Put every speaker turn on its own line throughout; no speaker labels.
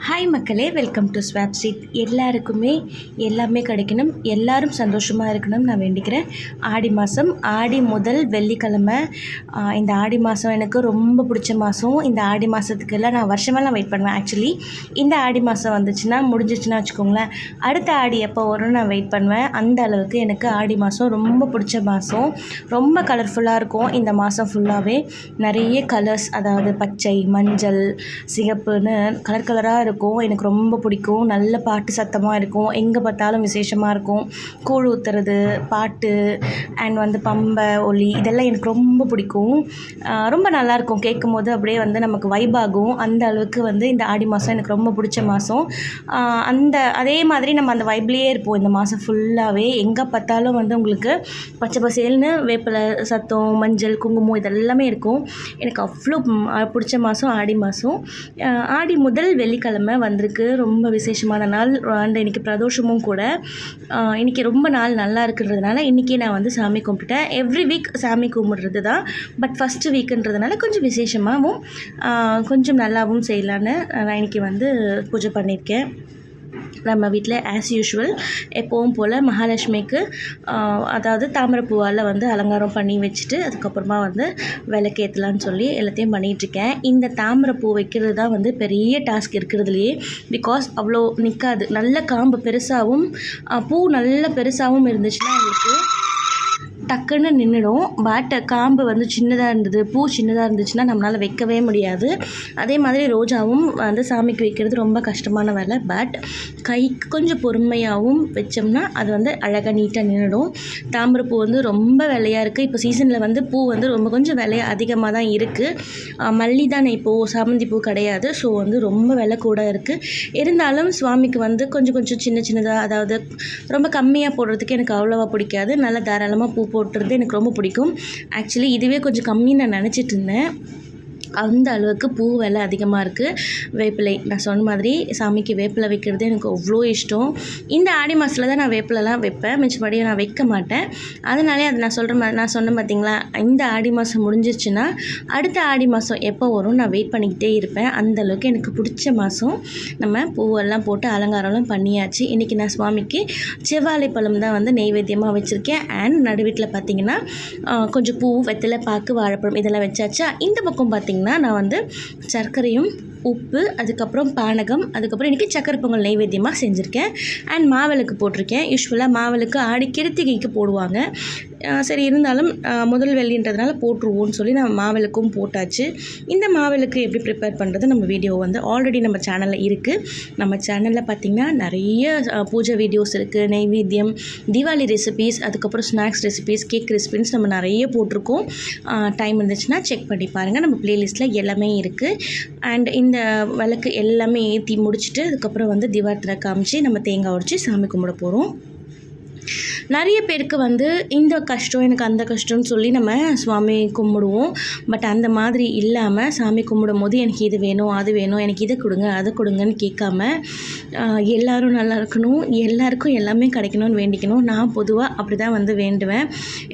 Hi மக்களே. Welcome to swap seat எல்லாருக்குமே எல்லாமே கிடைக்கணும். எல்லாரும் சந்தோஷமாக இருக்கணும்னு நான் வேண்டிக்கிறேன். ஆடி மாதம் ஆடி முதல் வெள்ளிக்கிழமை. இந்த ஆடி மாதம் எனக்கு ரொம்ப பிடிச்ச மாதம் இந்த ஆடி மாதத்துக்கெல்லாம் நான் வருஷமெல்லாம் வெயிட் பண்ணுவேன் ஆக்சுவலி இந்த ஆடி மாதம் வந்துச்சுன்னா முடிஞ்சிச்சுன்னா வச்சுக்கோங்களேன். அடுத்த ஆடி எப்போ வரும்னு நான் வெயிட் பண்ணுவேன். அந்த அளவுக்கு எனக்கு ஆடி மாதம் ரொம்ப பிடிச்ச மாதம் ரொம்ப கலர்ஃபுல்லாக இருக்கும். இந்த மாதம் ஃபுல்லாகவே நிறைய கலர்ஸ் அதாவது பச்சை மஞ்சள் சிகப்புன்னு கலர் கலராக இருக்கும். எனக்கு ரொம்ப பிடிக்கும். நல்ல பாட்டு சத்தமாக இருக்கும். எங்கே பார்த்தாலும் விசேஷமாக இருக்கும். கூழ் ஊற்றுறது பாட்டு அண்ட் வந்து பம்பை ஒலி இதெல்லாம் எனக்கு ரொம்ப பிடிக்கும். ரொம்ப நல்லாயிருக்கும் கேட்கும் போது அப்படியே வந்து நமக்கு வைப் ஆகும். அந்த அளவுக்கு வந்து இந்த ஆடி மாதம் எனக்கு ரொம்ப பிடிச்ச மாதம் அந்த அதே மாதிரி நம்ம அந்த வைப்லேயே இருப்போம். இந்த மாதம் ஃபுல்லாகவே எங்கே பார்த்தாலும் வந்து உங்களுக்கு பச்சை பசேல்னு வேப்பிலை சத்தம் மஞ்சள் குங்குமம் இதெல்லாமே இருக்கும். எனக்கு அவ்வளோ பிடிச்ச மாதம் ஆடி மாதம் ஆடி முதல் வெள்ளிக்கிழமை வந்திருக்கு. ரொம்ப விசேஷமான நாள். அண்ட் இன்னைக்கு பிரதோஷமும் கூட. இன்னைக்கு ரொம்ப நாள் நல்லா இருக்குன்றதுனால இன்றைக்கி நான் வந்து சாமி கும்பிட்டுட்டேன். எவ்ரி வீக் சாமி கும்பிட்றது தான் பட் ஃபஸ்ட்டு வீக்குன்றதுனால கொஞ்சம் விசேஷமாகவும் கொஞ்சம் நல்லாவும் செய்யலான்னு நான் இன்னைக்கு வந்து பூஜை பண்ணியிருக்கேன். நம்ம வீட்டில் ஆஸ் யூஷுவல் எப்போவும் போல் மகாலட்சுமிக்கு அதாவது தாமரைப்பூவால் வந்து அலங்காரம் பண்ணி வச்சுட்டு அதுக்கப்புறமா வந்து விளக்கேற்றலான்னு சொல்லி எல்லாத்தையும் பண்ணிகிட்ருக்கேன் இந்த தாமரைப்பூ வைக்கிறது தான் வந்து பெரிய டாஸ்க் இருக்கிறதுலையே பிகாஸ் அவ்வளோ நிற்காது நல்ல காம்பு பெருசாகவும் பூ நல்ல பெருசாகவும் இருந்துச்சுன்னா உங்களுக்கு டக்குன்னு நின்றுடும் பட் காம்பு வந்து சின்னதாக இருந்தது பூ சின்னதாக இருந்துச்சுன்னா நம்மளால் வைக்கவே முடியாது. அதே மாதிரி ரோஜாவும் வந்து சாமிக்கு வைக்கிறது ரொம்ப கஷ்டமான வேலை. பட் கைக்கு கொஞ்சம் பொறுமையாகவும் வச்சோம்னா அது வந்து அழகாக நீட்டாக நின்றுடும் தாமரைப்பூ வந்து ரொம்ப விலையாக இருக்குது இப்போ சீசனில் வந்து பூ வந்து ரொம்ப கொஞ்சம் விலை அதிகமாக தான் இருக்குது மல்லி தானே இப்போது சாமந்தி பூ கிடையாது. ஸோ வந்து ரொம்ப விலை கூட இருக்குது இருந்தாலும் சுவாமிக்கு வந்து கொஞ்சம் கொஞ்சம் சின்ன சின்னதாக அதாவது ரொம்ப கம்மியாக போடுறதுக்கு எனக்கு அவ்வளோவா பிடிக்காது. நல்லா தாராளமாக பூ போட்டுறது எனக்கு ரொம்ப பிடிக்கும். ஆக்சுவலி இதுவே கொஞ்சம் கம்மின்னு நான் நினச்சிட்டு இருந்தேன். அந்த அளவுக்கு பூ விலை அதிகமாக இருக்குது வேப்பிலை. நான் சொன்ன மாதிரி சாமிக்கு வேப்பிலை வைக்கிறது எனக்கு அவ்வளோ இஷ்டம். இந்த ஆடி மாதத்தில் தான் நான் வேப்பிலலாம் வைப்பேன். மிச்சப்படியும் நான் வைக்க மாட்டேன். அதனாலே அது நான் சொல்கிற மாதிரி நான் சொன்னேன் பார்த்தீங்களா இந்த ஆடி மாதம் முடிஞ்சிருச்சுன்னா அடுத்த ஆடி மாதம் எப்போ வரும் நான் வெயிட் பண்ணிக்கிட்டே இருப்பேன். அந்த அளவுக்கு எனக்கு பிடிச்ச மாதம் நம்ம பூவெல்லாம் போட்டு அலங்காரம்லாம் பண்ணியாச்சு. இன்றைக்கி நான் சுவாமிக்கு செவ்வாழை பழம் தான் வந்து நெய்வேத்தியமாக வச்சுருக்கேன். அண்ட் நடு வீட்டில் பார்த்தீங்கன்னா கொஞ்சம் பூ வெத்தலை பாக்கு வாழைப்பழம் இதெல்லாம் வச்சாச்சா இந்த பக்கம் பார்த்தீங்கன்னா நான் வந்து சர்க்கரையும் உப்பு அதுக்கப்புறம் பானகம் அதுக்கப்புறம் இன்றைக்கி சக்கரை பொங்கல் நைவேத்தியமாக செஞ்சுருக்கேன். அண்ட் மாவிளக்கு போட்டிருக்கேன். யூஸ்வலாக மாவிளக்கு ஆடி கிருத்திகைக்கு போடுவாங்க. சரி இருந்தாலும் முதல் வெள்ளின்றதுனால போட்டுருவோம்னு சொல்லி நம்ம மாவிளக்கும் போட்டாச்சு. இந்த மாவிளக்கு எப்படி ப்ரிப்பேர் பண்ணுறது நம்ம வீடியோ வந்து ஆல்ரெடி நம்ம சேனலில் இருக்குது நம்ம சேனலில் பார்த்திங்கன்னா நிறைய பூஜை வீடியோஸ் இருக்குது நைவேத்தியம் தீபாவளி ரெசிபீஸ் அதுக்கப்புறம் ஸ்நாக்ஸ் ரெசிபீஸ் கேக் ரெசிபீஸ் நம்ம நிறைய போட்டிருக்கோம். டைம் இருந்துச்சுன்னா செக் பண்ணி பாருங்கள் நம்ம ப்ளேலிஸ்ட்டில் எல்லாமே இருக்குது அண்ட் இந்த விளக்கு எல்லாமே ஏற்றி முடிச்சுட்டு அதுக்கப்புறம் வந்து திவாரத்தில் காமிச்சு நம்ம தேங்காய் உடச்சி சாமி கும்பிட போகிறோம் நிறைய பேருக்கு வந்து இந்த கஷ்டம் எனக்கு அந்த கஷ்டம்னு சொல்லி நம்ம சுவாமி கும்பிடுவோம். பட் அந்த மாதிரி இல்லாமல் சாமி கும்பிடும் போது எனக்கு இது வேணும் அது வேணும் எனக்கு இதை கொடுங்க அதை கொடுங்கன்னு கேட்காம எல்லோரும் எல்லாரும் நல்லா இருக்கணும். எல்லாருக்கும் எல்லாமே கிடைக்கணும்னு வேண்டிக்கணும். நான் பொதுவாக அப்படி தான் வந்து வேண்டுவேன்.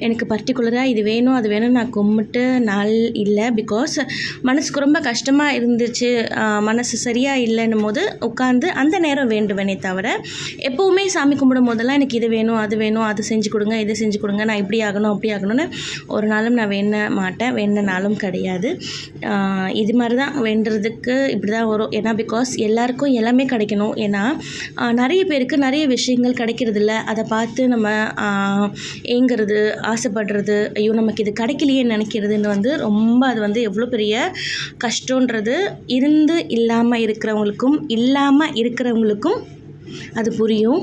எனக்கு பர்டிகுலராக இது வேணும் அது வேணும் நான் கும்பிட்டு நாள் இல்லை. பிகாஸ் மனசுக்கு ரொம்ப கஷ்டமாக இருந்துச்சு. மனசு சரியாக இல்லைன்னும் போது உட்காந்து அந்த நேரம் வேண்டுவேனே தவிர எப்போவுமே சாமி கும்பிடும் போதெல்லாம் எனக்கு இது வேணும் அது வேணும் அது செஞ்சு கொடுங்க இது செஞ்சு கொடுங்க நான் இப்படி ஆகணும் அப்படி ஆகணும்னு ஒரு நாளும் நான் வேண மாட்டேன் வேண்டினாலும் கிடையாது. இது மாதிரி தான் வேண்டுறதுக்கு இப்படி தான் வரும். ஏன்னா பிகாஸ் எல்லாருக்கும் எல்லாமே கிடைக்கணும். ஏன்னா நிறைய பேருக்கு நிறைய விஷயங்கள் கிடைக்கிறதில்ல. அதை பார்த்து நம்ம ஏங்கிறது ஏங்குறது ஆசைப்படுறது ஐயோ நமக்கு இது கிடைக்கலையே நினைக்கிறதுன்னு வந்து ரொம்ப அது வந்து எவ்வளோ பெரிய கஷ்டன்றது இருந்து இல்லாமல் இருக்கிறவங்களுக்கும் இல்லாமல் இருக்கிறவங்களுக்கும் அது புரியும்.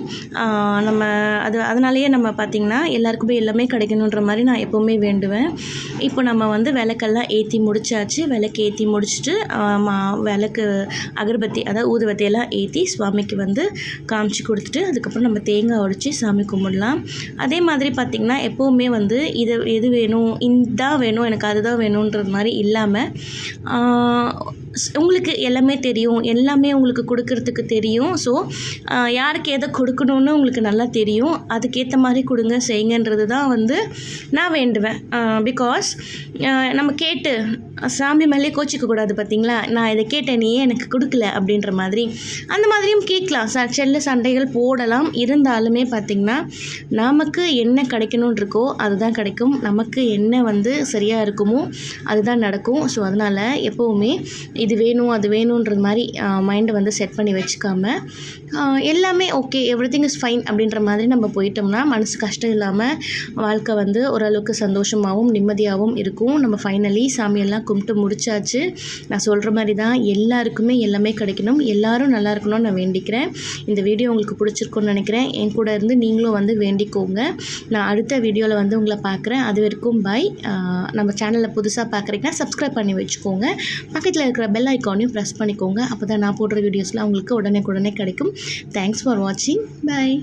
நம்ம அது அதனாலேயே நம்ம பார்த்திங்கன்னா எல்லாருக்குமே எல்லாமே கிடைக்கணுன்ற மாதிரி நான் எப்போவுமே வேண்டுவேன். இப்போ நம்ம வந்து விளக்கெல்லாம் ஏற்றி முடிச்சாச்சு. விளக்கு ஏற்றி முடிச்சுட்டு மா- விளக்கு அகர்பத்தி அதாவது ஊதுபத்தி எல்லாம் ஏற்றி சுவாமிக்கு வந்து காமிச்சு கொடுத்துட்டு அதுக்கப்புறம் நம்ம தேங்காய் உடைச்சி சாமி கும்பிடலாம். அதே மாதிரி பார்த்திங்கன்னா எப்போவுமே வந்து இது எது வேணும் இதான் வேணும் எனக்கு அதுதான் வேணுன்றது மாதிரி இல்லாமல் உங்களுக்கு எல்லாமே தெரியும். எல்லாமே உங்களுக்கு கொடுக்கறதுக்கு தெரியும். ஸோ யாருக்கு எதை கொடுக்கணும்னு உங்களுக்கு நல்லா தெரியும் அதுக்கேற்ற மாதிரி கொடுங்க செய்யுங்கன்றது தான் வந்து நான் வேண்டுவேன். பிகாஸ் நம்ம கேட்டு சாமி மேலே கோச்சிக்கக்கூடாது பார்த்தீங்களா? நான் இதை கேட்டேன் நீயே எனக்கு கொடுக்கல அப்படின்ற மாதிரி. அந்த மாதிரியும் கேட்கலாம். ச செல்ல சண்டைகள் போடலாம். இருந்தாலுமே பார்த்திங்கன்னா நமக்கு என்ன கிடைக்கணும்னு இருக்கோ அதுதான் கிடைக்கும். நமக்கு என்ன வந்து சரியாக இருக்குமோ அதுதான் நடக்கும். ஸோ அதனால் எப்போவுமே இது வேணும் அது வேணுன்றது மாதிரி மைண்டை வந்து செட் பண்ணி வச்சுக்காம எல்லாமே okay everything is fine அப்படின்ற மாதிரி நம்ம போயிட்டோம்னா மனசு கஷ்டம் இல்லாமல் வாழ்க்கை வந்து ஓரளவுக்கு சந்தோஷமாகவும் நிம்மதியாகவும் இருக்கும். நம்ம ஃபைனலி சாமியெல்லாம் கும்பிட்டு முடிச்சாச்சு. நான் சொல்கிற மாதிரி தான் எல்லாருக்குமே எல்லாமே கிடைக்கணும். எல்லாரும் நல்லா இருக்கணும்னு நான் வேண்டிக்கிறேன். இந்த வீடியோ உங்களுக்கு பிடிச்சிருக்கும்னு நினைக்கிறேன். என் கூட இருந்து நீங்களும் வந்து வேண்டிக்கோங்க. நான் அடுத்த வீடியோவில் வந்து உங்களை பார்க்குறேன். அது வரைக்கும் பை நம்ம சேனலில் புதுசாக பார்க்குறீங்கன்னா சப்ஸ்கிரைப் பண்ணி வச்சுக்கோங்க. பக்கத்தில் இருக்கிற பெல் ஐக்கானையும் ப்ரெஸ் பண்ணிக்கோங்க. அப்போ தான் நான் போடுற வீடியோஸ்லாம் உங்களுக்கு உடனே உடனே கிடைக்கும். தேங்க்ஸ் ஃபார் வாட்சிங் பாய்